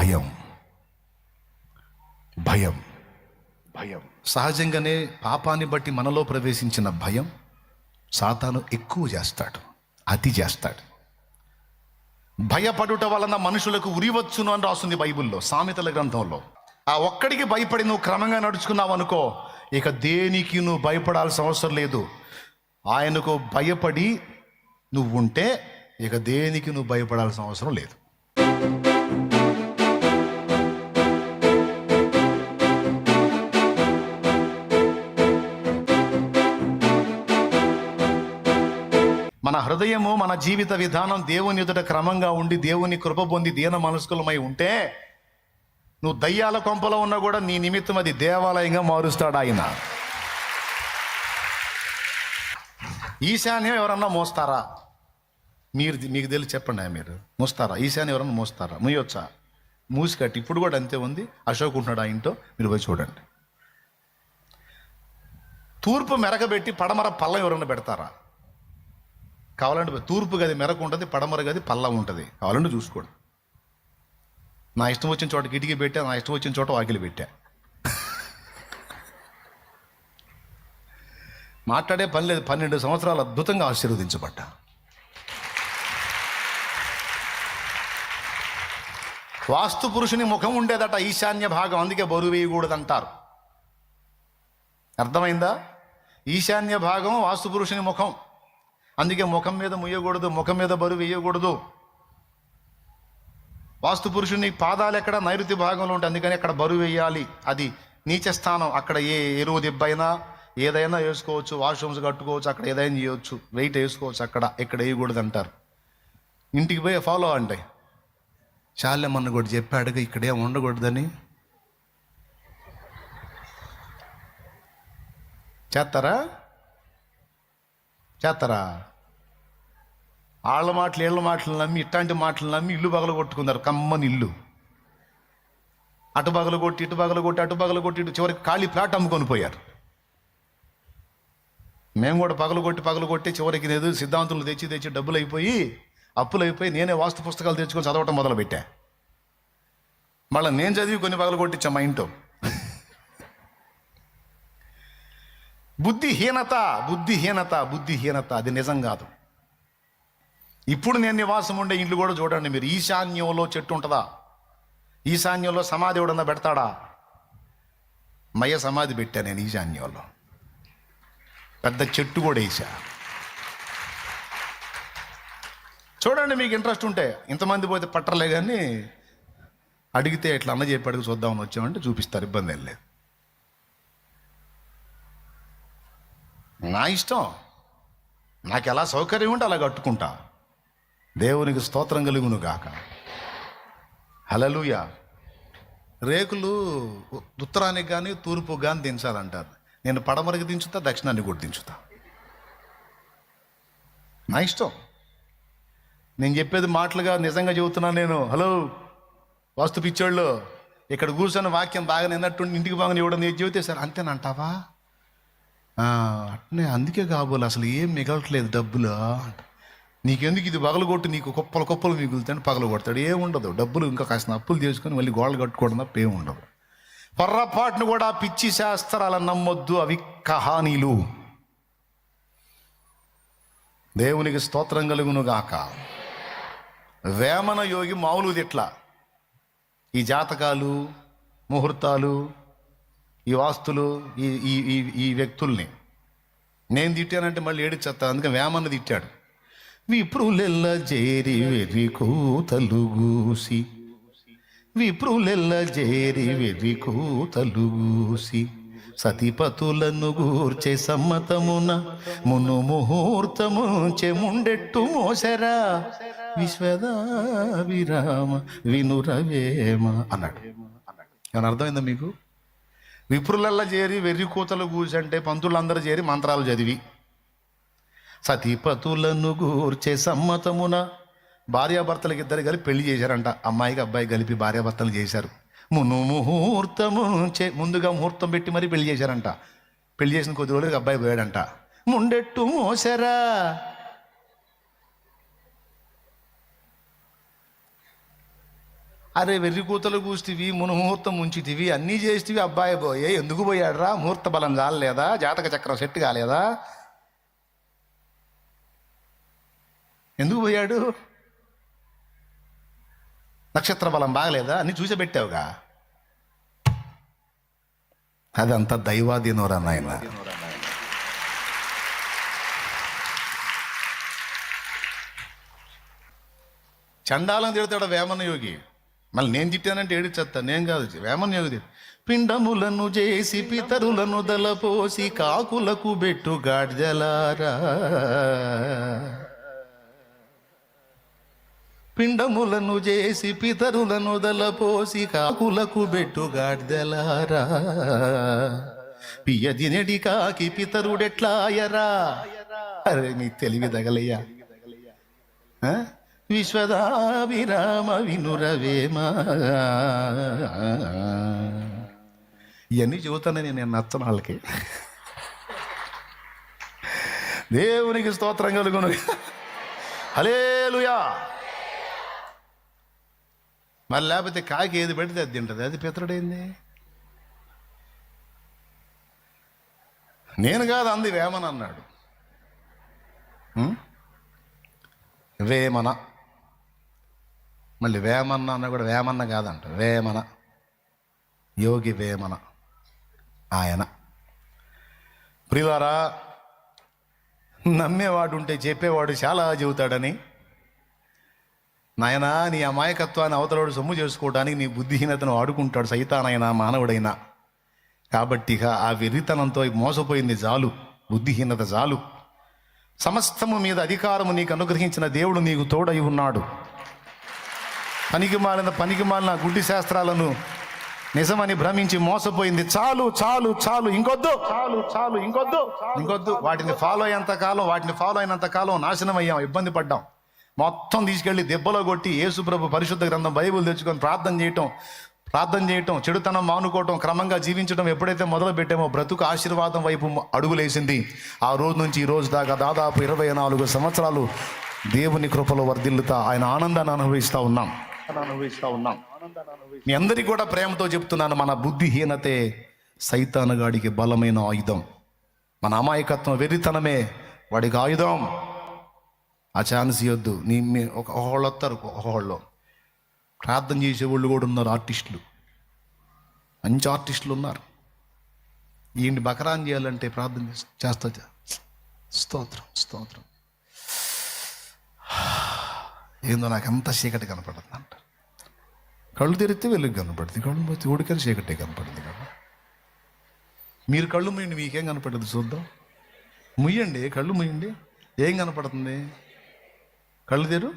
భయం. భయం. భయం. సహజంగానే పాపాన్ని బట్టి మనలో ప్రవేశించిన భయం సాతాను ఎక్కువ చేస్తాడు అతి చేస్తాడు. భయపడుట వలన మనుషులకు ఉరివచ్చును అని రాస్తుంది బైబిల్లో సామెతల గ్రంథంలో. ఆ ఒక్కడికి భయపడి నువ్వు క్రమంగా నడుచుకున్నావు అనుకో ఇక దేనికి నువ్వు భయపడాల్సిన అవసరం లేదు. ఆయనకు భయపడి నువ్వు ఉంటే ఇక దేనికి నువ్వు భయపడాల్సిన అవసరం లేదు. హృదయము మన జీవిత విధానం దేవుని ఎదుట క్రమంగా ఉండి దేవుని కృప పొంది దీన మనస్కులమై ఉంటే నువ్వు దయ్యాల కొంపలో ఉన్నా కూడా నీ నిమిత్తం అది దేవాలయంగా మారుస్తాడు ఆయన. ఈశాన్యం ఎవరన్నా మోస్తారా? మీరు మీకు తెలిసి చెప్పండి మీరు. మోస్తారా? ఈశాన్యం ఎవరన్నా మోస్తారా? ముయ్యొచ్చా? మూసి కట్టి. ఇప్పుడు కూడా అంతే ఉంది. అశోక్ ఉంటున్నాడు ఆ మీరు పోయి చూడండి. తూర్పు మెరగబెట్టి పడమర పల్లం ఎవరన్నా పెడతారా? కావాలంటే తూర్పు గది మెరకు ఉంటుంది పడమర గది పల్లం ఉంటుంది. కావాలంటే చూసుకోండి. నా ఇష్టం వచ్చిన చోట కిటికీ పెట్టా నా ఇష్టం వచ్చిన చోట వాకిలి పెట్టా. మాట్లాడే పని లేదు పన్నెండు సంవత్సరాలు అద్భుతంగా ఆశీర్వదించబడ్డా. వాస్తు పురుషుని ముఖం ఉండేదట ఈశాన్య భాగం అందుకే బరువు వేయకూడదు అంటారు అర్థమైందా? ఈశాన్య భాగం వాస్తు పురుషుని ముఖం. అందుకే ముఖం మీద ముయ్యకూడదు ముఖం మీద బరువు వేయకూడదు. వాస్తు పురుషుని పాదాలు ఎక్కడ? నైరుతి భాగంలో ఉంటాయి. అందుకని అక్కడ బరువు వేయాలి. అది నీచ స్థానం. అక్కడ ఏ ఎరువు దెబ్బైనా ఏదైనా వేసుకోవచ్చు. వాష్రూమ్స్ కట్టుకోవచ్చు. అక్కడ ఏదైనా చేయవచ్చు వెయిట్ వేసుకోవచ్చు. అక్కడ ఇక్కడ వేయకూడదు అంటారు ఇంటికి పోయి ఫాలో అంటే చాలేమన్న కూడా చెప్పాడుగా ఇక్కడే ఉండకూడదని. చేస్తారా? చేస్తారా? వాళ్ళ మాటలు వీళ్ళ మాటలు నమ్మి ఇట్లాంటి మాటలు నమ్మి ఇల్లు పగల కొట్టుకున్నారు కమ్మని ఇల్లు. అటు పగల కొట్టి ఇటు పగల కొట్టి అటు పగల కొట్టి ఇటు చివరికి ఖాళీ ప్లాట్ అమ్ముకొని పోయారు. మేము కూడా పగలు కొట్టి పగలు కొట్టి చివరికి లేదు సిద్ధాంతులు తెచ్చి తెచ్చి డబ్బులు అయిపోయి అప్పులు అయిపోయి నేనే వాస్తు పుస్తకాలు తెచ్చుకొని చదవటం మొదలుపెట్టా. మళ్ళీ నేను చదివి కొన్ని పగలు కొట్టించా మా ఇంట్లో. బుద్ధిహీనత బుద్ధిహీనత బుద్ధిహీనత అది నిజం కాదు. ఇప్పుడు నేను నివాసం ఉండే ఇండ్లు కూడా చూడండి మీరు. ఈశాన్యంలో చెట్టు ఉంటుందా? ఈశాన్యంలో సమాధి ఎవడన్నా పెడతాడా? మయ సమాధి పెట్టా నేను ఈశాన్యంలో. పెద్ద చెట్టు కూడా వేసా. చూడండి మీకు ఇంట్రెస్ట్ ఉంటే. ఇంతమంది పోతే పట్టలే కానీ అడిగితే ఇట్లా అన్న చెప్పి అడిగి చూద్దామని వచ్చామంటే చూపిస్తారు ఇబ్బంది ఏం లేదు. నా ఇష్టం. నాకు ఎలా సౌకర్యం ఉంటే అలా కట్టుకుంటా. దేవునికి స్తోత్రం కలుగును గాక హలలుయ రేకులు ఉత్తరానికి కానీ తూర్పు కానీ దించాలంటారు. నేను పడమరకు దించుతా దక్షిణాన్ని కూడా దించుతా. నా ఇష్టం. నేను చెప్పేది మాటలుగా నిజంగా చెబుతున్నా నేను. హలో వాస్తు పిచ్చోళ్ళు ఇక్కడ కూర్చొని వాక్యం బాగా నిన్నట్టు ఇంటికి బాగా ఇవ్వడం నేను చెబితే సార్ అంతేనంటావా ఆ, అట్నే అందుకే కాబోలు అసలు ఏం మిగలట్లేదు డబ్బులు అంట. నీకెందుకు ఇది పగలగొట్టు నీకు కుప్పలు కుప్పలు మిగులుతాను పగలగొడతాడు. ఏముండదు డబ్బులు ఇంకా కాసిన అప్పులు తీసుకొని మళ్ళీ గోడలు కట్టుకోవడం తప్ప ఏముండదు పొర్రపాటును కూడా పిచ్చి శాస్త్రాలను నమ్మొద్దు అవి కహానీలు. దేవునికి స్తోత్రం కలుగును గాక వేమన యోగి మామూలు ఇట్లా ఈ జాతకాలు ముహూర్తాలు ఈ వాస్తులు ఈ ఈ ఈ వ్యక్తుల్ని. నేను తిట్టానంటే మళ్ళీ ఏడిచేస్తా అందుకని వేమన తిట్టాడు. విప్రులెల్ల చేరి వెర్రి కూతలుగూసి విప్రులెల్ల చేరి వెర్రి కూతలుగూసి సతిపతులను గూర్చే సమ్మతమున మును ముహూర్తము చెముండెట్టు మోసరా. విశ్వదా విరామ వినురవేమ అన్నాడు. అని అర్థమైందా మీకు? విప్రులల్లా చేరి వెర్రి కూతలు కూసంటే పంతులందరూ చేరి మంత్రాలు చదివి. సతీపతులను గూర్చే సమ్మతమున భార్యాభర్తలకు ఇద్దరు కలిపి పెళ్ళి చేశారంట. అమ్మాయికి అబ్బాయి కలిపి భార్యాభర్తలు చేశారు. మును ముహూర్తము చే ముందుగా ముహూర్తం పెట్టి మరీ పెళ్ళి చేశారంట. పెళ్ళి చేసిన కొద్ది రోజులకి అబ్బాయి పోయాడంట. ముండెట్టు మోసరా అరే వెర్రి కూతలు కూస్తివి మునుముహూర్తం ఉంచితివి అన్నీ చేస్తివి అబ్బాయి పోయే ఎందుకు పోయాడురా? ముహూర్త బలం కాలేదా? జాతక చక్రం సెట్ కాలేదా? ఎందుకు పోయాడు? నక్షత్ర బలం బాగలేదా? అన్ని చూసబెట్టావుగా. అదంతా దైవాధీనోరా నాయన. చండాలం తిడతాడు వేమన యోగి. మళ్ళీ నేను తిట్టానంటే ఏడిచేస్తా నేను కాదు వేమన యోగి పిండములను చేసి పితరులను దలపోసి కాకులకు బెట్టు గాడ్జలారా పిండములను చేసి పితరులను దలపోసి కాకులకు బెట్టు గాడ్దెలారా పియ్య కాకి పితరుడెట్లాయరా? అరే నీ తెలివి తగలయ్యా. ఆ? విశ్వదాభిరామ వినురవేమ? ఇవన్నీ చూతానని నేను నచ్చను వాళ్ళకి. దేవునికి స్తోత్రం కలుగును. హలేలుయా మరి లేకపోతే కాకి ఏది పెడితే అది తింటుంది. అది పితరుడైంది? నేను కాదు అంది వేమన అన్నాడు. వేమన. మళ్ళీ వేమన్న అన్న కూడా వేమన్న కాదంట. వేమన. యోగి వేమన. ఆయన. ప్రిలారా నమ్మేవాడు ఉంటే చెప్పేవాడు చాలా చెబుతాడని నాయనా నీ అమాయకత్వాన్ని అవతలోడు సొమ్ము చేసుకోవడానికి నీ బుద్ధిహీనతను వాడుకుంటాడు సైతానైనా మానవుడైనా. కాబట్టి ఆ వెర్రితనంతో మోసపోయింది చాలు బుద్ధిహీనత చాలు సమస్తము మీద అధికారము నీకు అనుగ్రహించిన దేవుడు నీకు తోడై ఉన్నాడు. పనికి మాలిన పనికి మాలిన గుడ్డి శాస్త్రాలను నిజమని భ్రమించి మోసపోయింది. చాలు చాలు చాలు ఇంకొద్దు. చాలు చాలు ఇంకొద్దు. ఇంకొద్దు. వాటిని ఫాలో అయ్యేంత కాలం వాటిని ఫాలో అయినంత కాలం నాశనం అయ్యాం ఇబ్బంది పడ్డాం. మొత్తం తీసుకెళ్ళి దెబ్బలో కొట్టి యేసుప్రభు పరిశుద్ధ గ్రంథం బైబుల్ తెచ్చుకొని ప్రార్థన చేయటం ప్రార్థన చేయటం చెడుతనం మానుకోవటం క్రమంగా జీవించడం ఎప్పుడైతే మొదలు పెట్టామో బ్రతుకు ఆశీర్వాదం వైపు అడుగులేసింది ఆ రోజు నుంచి ఈ రోజు దాకా దాదాపు ఇరవై నాలుగు సంవత్సరాలు దేవుని కృపలో వర్ధిల్లుతా ఆయన ఆనందాన్ని అనుభవిస్తూ ఉన్నాం అనుభవిస్తూ ఉన్నాం. మీ అందరికీ కూడా ప్రేమతో చెప్తున్నాను మన బుద్ధిహీనతే సైతానగాడికి బలమైన ఆయుధం. మన అమాయకత్వం వెర్రితనమే వాడికి ఆయుధం. ఆ ఛాన్స్ ఇవ్వద్దు నీ మీ ఒక ఒకళ్ళు వస్తారు ఒకళ్ళు ప్రార్థన చేసేవాళ్ళు కూడా ఉన్నారు ఆర్టిస్టులు. మంచి ఆర్టిస్టులు ఉన్నారు. ఈయన్ని బకరాన్ చేయాలంటే ప్రార్థన చేస్తా చేస్తా స్తోత్రం స్తోత్రం. ఏందో నాకు అంత చీకటి కనపడుతుంది అంట. కళ్ళు తెరిస్తే వెలుగు కనపడుతుంది కళ్ళు పోతే ఉడికని చీకటే కనపడుతుంది కదా. మీరు కళ్ళు ముయ్యండి మీకేం కనపడదు చూద్దాం. ముయ్యండి కళ్ళు ముయ్యండి ఏం కనపడుతుంది? కళ్ళు తెరు.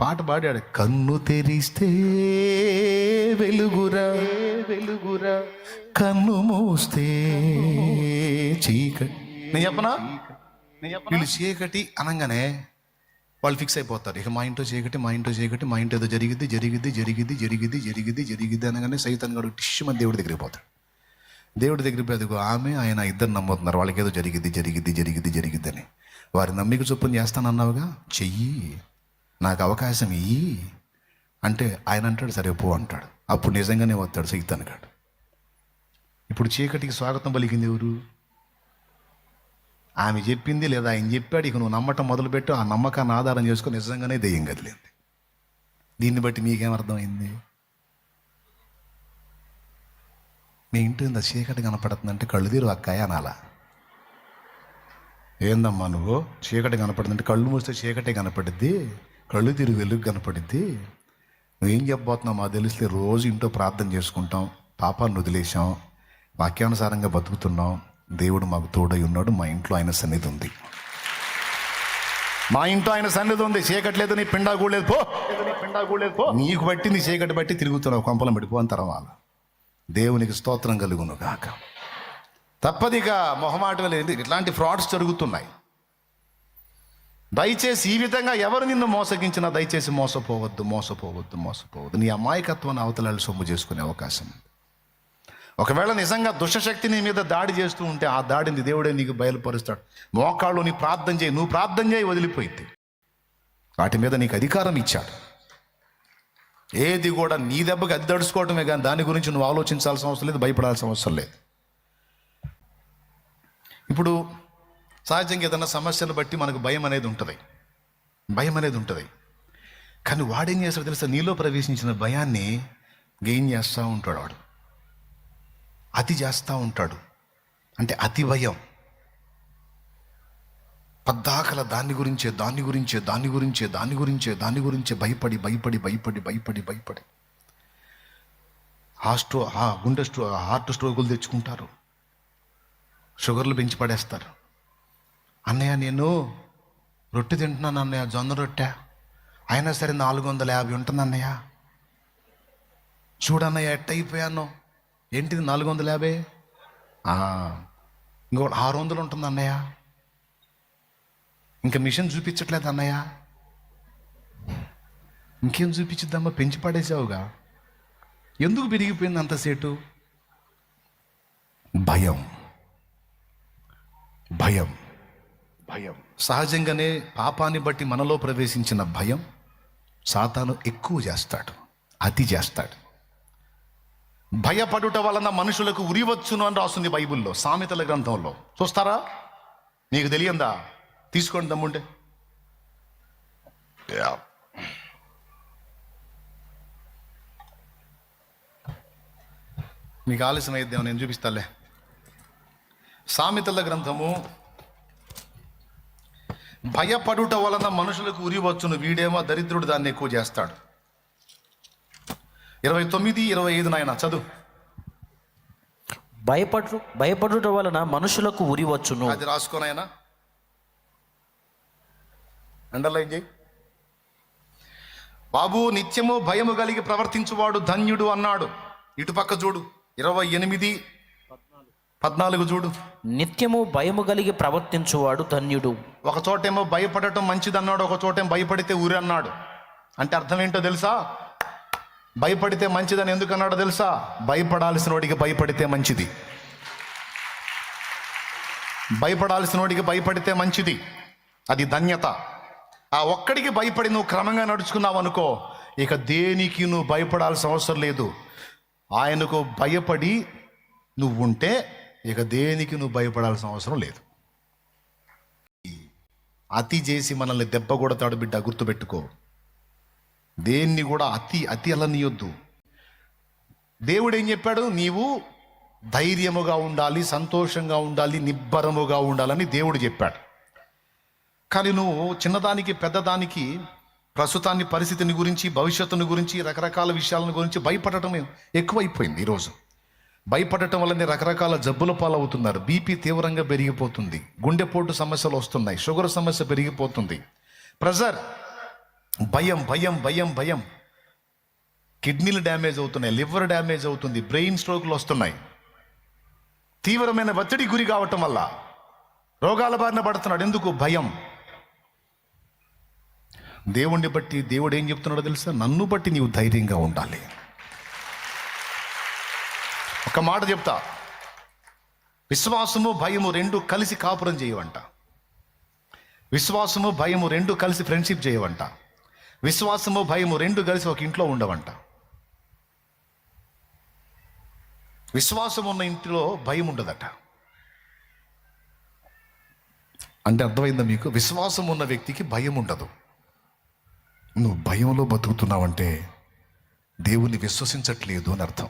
పాట పాడాడు. కన్ను తెరిస్తే వెలుగురా వెలుగురా కన్ను మూస్తే చీకటి. నేను చెప్పనా? వీళ్ళు చీకటి అనగానే వాళ్ళు ఫిక్స్ అయిపోతారు. ఇక మా ఇంట్లో చీకటి మా ఇంట్లో చీకటి మా ఇంట్లో ఏదో జరిగిద్ది జరిగిద్ది జరిగిద్ది జరిగింది జరిగిద్ది జరిగిద్ది అనగానే సైతం గడు టిష్యూ మన దేవుడి దగ్గరికి పోతాడు. దేవుడి దగ్గరికి పోయి ఆమె ఆయన ఇద్దరు నమ్ముతున్నారు. వాళ్ళకి ఏదో జరిగిద్ది జరిగిద్ది జరిగిద్దని అని. వారి నమ్మిక చొప్పున చేస్తానన్నావుగా? చెయ్యి. నాకు అవకాశం ఇయ్యి. అంటే ఆయన అంటాడు సరే పో అంటాడు. అప్పుడు నిజంగానే వస్తాడు సైతానగాడు ఇప్పుడు చీకటికి స్వాగతం పలికింది ఎవరు? ఆమె చెప్పింది లేదా ఆయన చెప్పాడు ఇక నువ్వు నమ్మటం మొదలుపెట్టు. ఆ నమ్మకాన్ని ఆధారం చేసుకుని నిజంగానే దెయ్యం కదిలింది. దీన్ని బట్టి మీకేం అర్థమైంది? మీ ఇంటి ఇంత చీకటి కనపడుతుందంటే కళ్ళు తీరు అక్కాయ అనాలా? ఏందమ్మా నువ్వు? చీకటి కనపడుతుందంటే కళ్ళు మూస్తే చీకటే కనపడిద్ది కళ్ళు తిరిగి వెలుగు కనపడిద్ది. నువ్వేం చెప్పబోతున్నావు? మాకు తెలిస్తే రోజు ఇంట్లో ప్రార్థన చేసుకుంటాం పాపాన్ని వదిలేసాం వాక్యానుసారంగా బతుకుతున్నాం. దేవుడు మాకు తోడై ఉన్నాడు మా ఇంట్లో ఆయన సన్నిధి ఉంది. మా ఇంట్లో ఆయన సన్నిధి ఉంది. చీకట్లేదు నీ పిండా కూడలేదు పో పిండా కూడలేదు పో. నీకు బట్టి నీ చీకటి బట్టి తిరుగుతున్నావు కొంపలం పెట్టుకో అని తర్వాత. దేవునికి స్తోత్రం కలుగును గాక. తప్పదిగా మొహమాటం లేదు ఇట్లాంటి ఫ్రాడ్స్ జరుగుతున్నాయి. దయచేసి ఈ విధంగా ఎవరు నిన్ను మోసగించినా దయచేసి మోసపోవద్దు మోసపోవద్దు మోసపోవద్దు. నీ అమాయకత్వాన్ని అవతలాలు సొమ్ము చేసుకునే అవకాశం ఒకవేళ నిజంగా దుష్టశక్తి నీ మీద దాడి చేస్తూ ఉంటే ఆ దాడిని దేవుడే నీకు బయలుపరుస్తాడు. మోకాళ్ళు నీ ప్రార్థన చేయి నువ్వు ప్రార్థన చేయి వదిలిపోయింది. వాటి మీద నీకు అధికారం ఇచ్చాడు. ఏది కూడా నీ దెబ్బకి అది దడుచుకోవటమే కానీ దాని గురించి నువ్వు ఆలోచించాల్సిన అవసరం లేదు భయపడాల్సిన అవసరం లేదు. ఇప్పుడు సహజంగా ఏదైనా సమస్యను బట్టి మనకు భయం అనేది ఉంటుంది. భయం అనేది ఉంటుంది. కానీ వాడేం చేస్తాడు తెలుసా? నీలో ప్రవేశించిన భయాన్ని గెయిన్ చేస్తూ ఉంటాడు వాడు. అతి చేస్తూ ఉంటాడు. అంటే అతి భయం. పద్దాకల దాని గురించే దాని గురించే దాని గురించే దాని గురించే దాని గురించే భయపడి భయపడి భయపడి భయపడి భయపడి. హాస్ట్రో గుండె స్ట్రో హార్ట్ స్ట్రోకులు తెచ్చుకుంటారు. షుగర్లు పెంచి పడేస్తారు. అన్నయ్య నేను రొట్టె తింటున్నాను అన్నయ్య జొన్న రొట్టె. అయినా సరే నాలుగు వందల యాభై ఉంటుంది అన్నయ్య. చూడన్నయ్య ఎట్ట అయిపోయాను ఏంటిది నాలుగు వందల యాభై? ఇంకోటి ఇంకో ఆరు వందలు ఉంటుంది అన్నయ్య. ఇంకా మిషన్ చూపించట్లేదు అన్నయ్య. ఇంకేం చూపించిద్దామా పెంచి పడేసావుగా. ఎందుకు పెరిగిపోయింది అంత సేటు భయం. భయం. భయం. సహజంగానే పాపాన్ని బట్టి మనలో ప్రవేశించిన భయం సాతాను ఎక్కువ చేస్తాడు అతి చేస్తాడు. భయపడుట వలన మనుషులకు ఉరివచ్చును అని రాస్తుంది బైబిల్లో సామెతల గ్రంథంలో. చూస్తారా? నీకు తెలియందా? తీసుకోండి దమ్ముంటే మీకు ఆలస్యం అయిద్దాం నేను చూపిస్తాలే సామెతల గ్రంథము. భయపడుట వలన మనుషులకు ఉరి వచ్చును. వీడేమో దరిద్రుడు దాన్ని ఎక్కువ చేస్తాడు. ఇరవై తొమ్మిది ఇరవై ఐదు నాయన చదువు. భయపడు భయపడుట వలన మనుషులకు ఉరి వచ్చును. అది రాసుకోనాయన అండర్లైన్ చేయి. బాబు నిత్యము భయము కలిగి ప్రవర్తించువాడు ధన్యుడు అన్నాడు. ఇటుపక్క చూడు. ఇరవై ఎనిమిది పద్నాలుగు చూడు. నిత్యము భయము కలిగి ప్రవర్తించువాడు ధన్యుడు. ఒక చోటేమో భయపడటం మంచిది అన్నాడు ఒక చోటేమో భయపడితే ఊరి అన్నాడు. అంటే అర్థం ఏంటో తెలుసా? భయపడితే మంచిదని ఎందుకు అన్నాడో తెలుసా? భయపడాల్సిన వాడికి భయపడితే మంచిది. భయపడాల్సిన వాడికి భయపడితే మంచిది. అది ధన్యత. ఆ ఒక్కడికి భయపడి నువ్వు క్రమంగా నడుచుకున్నావు అనుకో ఇక దేనికి నువ్వు భయపడాల్సిన అవసరం లేదు. ఆయనకు భయపడి నువ్వు ఉంటే ఇక దేనికి నువ్వు భయపడాల్సిన అవసరం లేదు. అతి చేసి మనల్ని దెబ్బ కొడతాడు బిడ్డ గుర్తుపెట్టుకో. దేన్ని కూడా అతి అతి అలనీయొద్దు. దేవుడు ఏం చెప్పాడు? నీవు ధైర్యముగా ఉండాలి సంతోషంగా ఉండాలి నిబ్బరముగా ఉండాలని దేవుడు చెప్పాడు. కానీ నువ్వు చిన్నదానికి పెద్దదానికి ప్రస్తుతాన్ని పరిస్థితిని గురించి భవిష్యత్తుని గురించి రకరకాల విషయాలను గురించి భయపడటం ఎక్కువైపోయింది ఈరోజు. భయపడటం వల్లనే రకరకాల జబ్బుల పాలవుతున్నారు. బీపీ తీవ్రంగా పెరిగిపోతుంది. గుండెపోటు సమస్యలు వస్తున్నాయి. షుగర్ సమస్య పెరిగిపోతుంది. ప్రెజర్ భయం భయం భయం భయం. కిడ్నీలు డ్యామేజ్ అవుతున్నాయి. లివర్ డ్యామేజ్ అవుతుంది. బ్రెయిన్ స్ట్రోక్లు వస్తున్నాయి. తీవ్రమైన ఒత్తిడి గురి కావటం వల్ల రోగాల బారిన పడుతున్నాడు. ఎందుకు? భయం. దేవుణ్ణి బట్టి దేవుడు ఏం చెప్తున్నాడో తెలుసా? నన్ను బట్టి నీవు ధైర్యంగా ఉండాలి. ఒక మాట చెప్తా. విశ్వాసము భయము రెండు కలిసి కాపురం చేయవంట. విశ్వాసము భయము రెండు కలిసి ఫ్రెండ్షిప్ చేయవంట. విశ్వాసము భయము రెండు కలిసి ఒక ఇంట్లో ఉండవంట. విశ్వాసం ఉన్న ఇంటిలో భయం ఉండదట. అంటే అర్థమైందా మీకు? విశ్వాసం ఉన్న వ్యక్తికి భయం ఉండదు. నువ్వు భయంలో బతుకుతున్నావంటే దేవుణ్ణి విశ్వసించట్లేదు అని అర్థం.